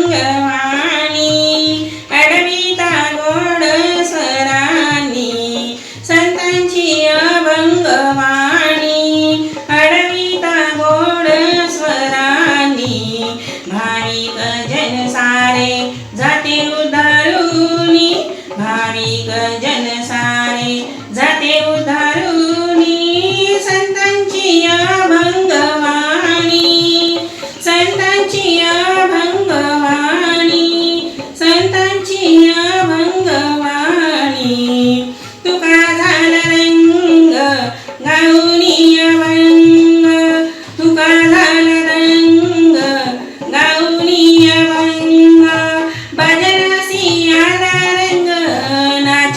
रंगवाणी अडविता गोड स्वरानी जन सारे जाते उदारुनी भाविक जन सारे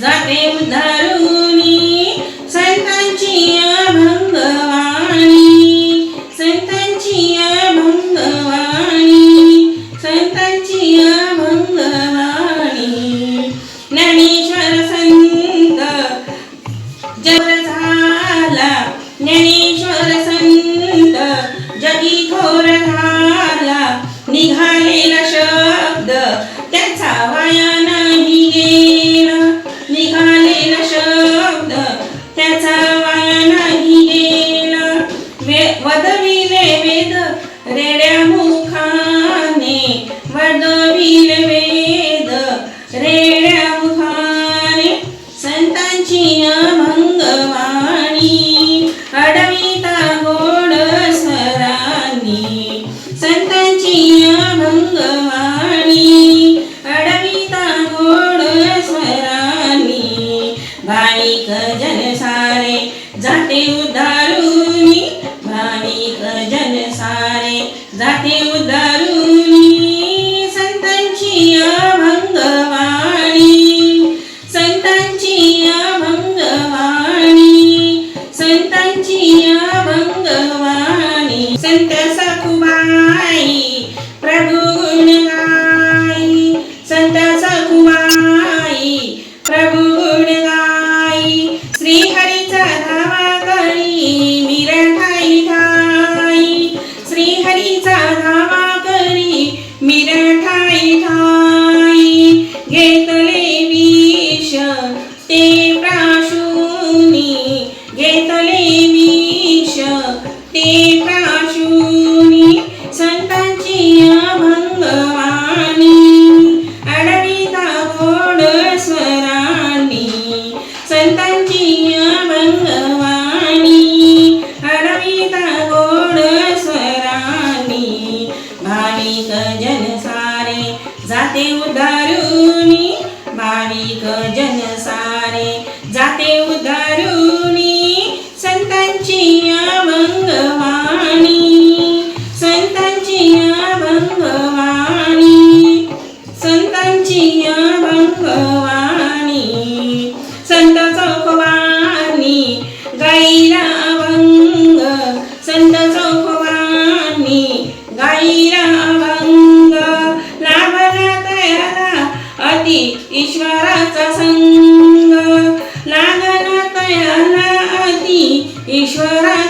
That Nothing. Siya Bengawan, sentosa ku bayi. भाविक जनसारे जाते उदारून भाविक जनसारे.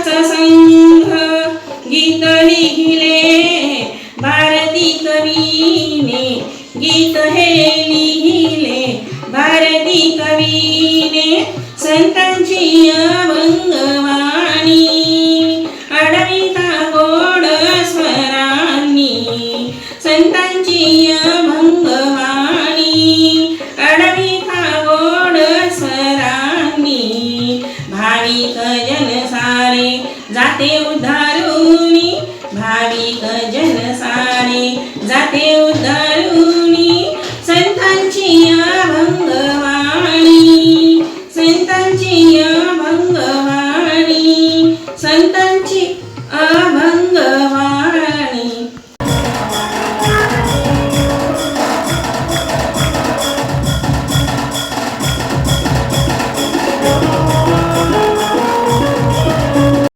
संघ गीत लिहिले भारती कवीने. गीत हे लिहिले भारती कवीने. संतांची अभंगवाणी अडविता गोड स्वरांनी. संतांची જાતે ઉધારુની ભાવિક